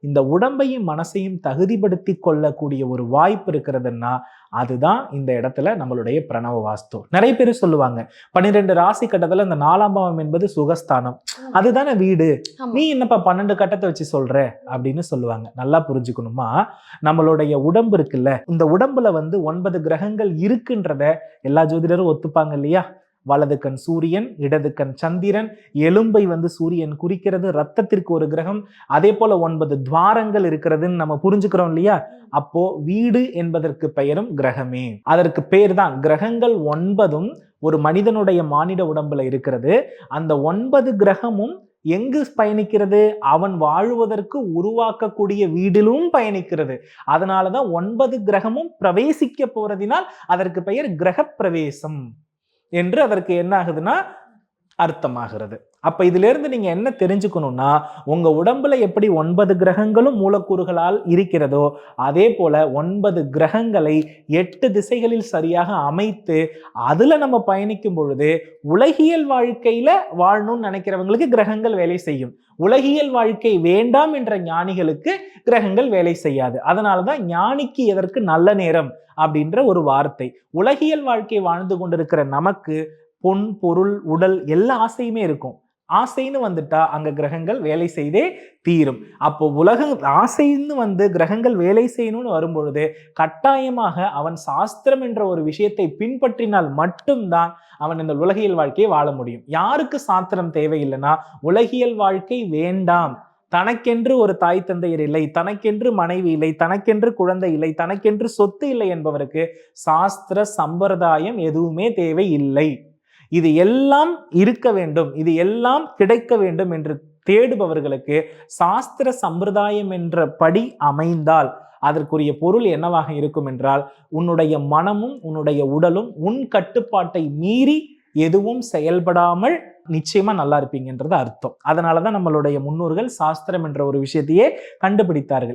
இந்த உடம்பையும் மனசையும் தகுதிப்படுத்தி கொள்ளக்கூடிய ஒரு வாய்ப்பு இருக்கிறதுன்னா அதுதான் இந்த இடத்துல நம்மளுடைய பிரணவ வாஸ்து. நிறைய பேர் சொல்லுவாங்க பன்னிரெண்டு ராசி கட்டத்துல இந்த நாலாம் பாவம் என்பது சுகஸ்தானம். அதுதானே வீடு. நீ என்னப்பா பன்னெண்டு கட்டத்தை வச்சு சொல்ற? அப்படின்னு சொல்லுவாங்க. நல்லா புரிஞ்சுக்கணுமா? நம்மளுடைய உடம்பு இருக்குல்ல இந்த உடம்புல வந்து ஒன்பது கிரகங்கள் இருக்குன்றத எல்லா ஜோதிடரும் ஒத்துப்பாங்க இல்லையா? வலது கண் சூரியன் இடது கண் சந்திரன். எலும்பை வந்து சூரியன் குறிக்கிறது ரத்தத்திற்கு ஒரு கிரகம். அதே போல ஒன்பது துவாரங்கள் இருக்கிறதுன்னு நம்ம புரிஞ்சுக்கிறோம் இல்லையா? அப்போ வீடு என்பதற்கு பெயரும் கிரகமே. அதற்கு பேர் தான் கிரகங்கள் ஒன்பதும் ஒரு மனிதனுடைய மானிட உடம்புல இருக்கிறது. அந்த ஒன்பது கிரகமும் எங்கு பயணிக்கிறது? அவன் வாழுவதற்கு உருவாக்கக்கூடிய வீடிலும் பயணிக்கிறது. அதனாலதான் ஒன்பது கிரகமும் பிரவேசிக்க போறதினால் அதற்கு பெயர் கிரக பிரவேசம் என்று அதற்கு என்ன ஆகுதுன்னா அர்த்தமாகிறது. அப்ப இதிலிருந்து நீங்க என்ன தெரிஞ்சுக்கணும்னா உங்க உடம்புல எப்படி ஒன்பது கிரகங்களும் மூலக்கூறுகளால் இருக்கிறதோ அதே போல ஒன்பது கிரகங்களை எட்டு திசைகளில் சரியாக அமைத்து அதுல நம்ம பயணிக்கும் பொழுது உலகியல் வாழ்க்கையில வாழணும்னு நினைக்கிறவங்களுக்கு கிரகங்கள் வேலை செய்யும். உலகியல் வாழ்க்கை வேண்டாம் என்ற ஞானிகளுக்கு கிரகங்கள் வேலை செய்யாது. அதனாலதான் ஞானிக்கு எதற்கு நல்ல நேரம் அப்படின்ற ஒரு வார்த்தை. உலகியல் வாழ்க்கை வாழ்ந்து கொண்டிருக்கிற நமக்கு பொன் பொருள் உடல் எல்லா ஆசையுமே இருக்கும். ஆசைன்னு வந்துட்டா அங்க கிரகங்கள் வேலை செய்தே தீரும். அப்போ உலக ஆசைன்னு வந்து கிரகங்கள் வேலை செய்யணும்னு வரும்பொழுது கட்டாயமாக அவன் சாஸ்திரம் என்ற ஒரு விஷயத்தை பின்பற்றினால் மட்டும்தான் அவன் இந்த உலகியல் வாழ்க்கையை வாழ முடியும். யாருக்கு சாஸ்திரம் தேவையில்லைன்னா உலகியல் வாழ்க்கை வேண்டாம். தனக்கென்று ஒரு தாய் தந்தையர் இல்லை தனக்கென்று மனைவி இல்லை தனக்கென்று குழந்தை இல்லை தனக்கென்று சொத்து இல்லை என்பவருக்கு சாஸ்திர சம்பிரதாயம் எதுவுமே தேவை இல்லை இது எல்லாம் இருக்க வேண்டும் இது எல்லாம் கிடைக்க வேண்டும் என்று தேடுபவர்களுக்கு சாஸ்திர சம்பிரதாயம் என்ற படி அமைந்தால் அதற்குரிய பொருள் என்னவாக இருக்கும் என்றால் உன்னுடைய மனமும் உன்னுடைய உடலும் உன் கட்டுப்பாட்டை மீறி எதுவும் செயல்படாமல் நிச்சயமா நல்லா இருப்பீங்கன்றது அர்த்தம். அதனாலதான் நம்மளுடைய முன்னோர்கள் சாஸ்திரம் என்ற ஒரு விஷயத்தையே கண்டுபிடித்தார்கள்.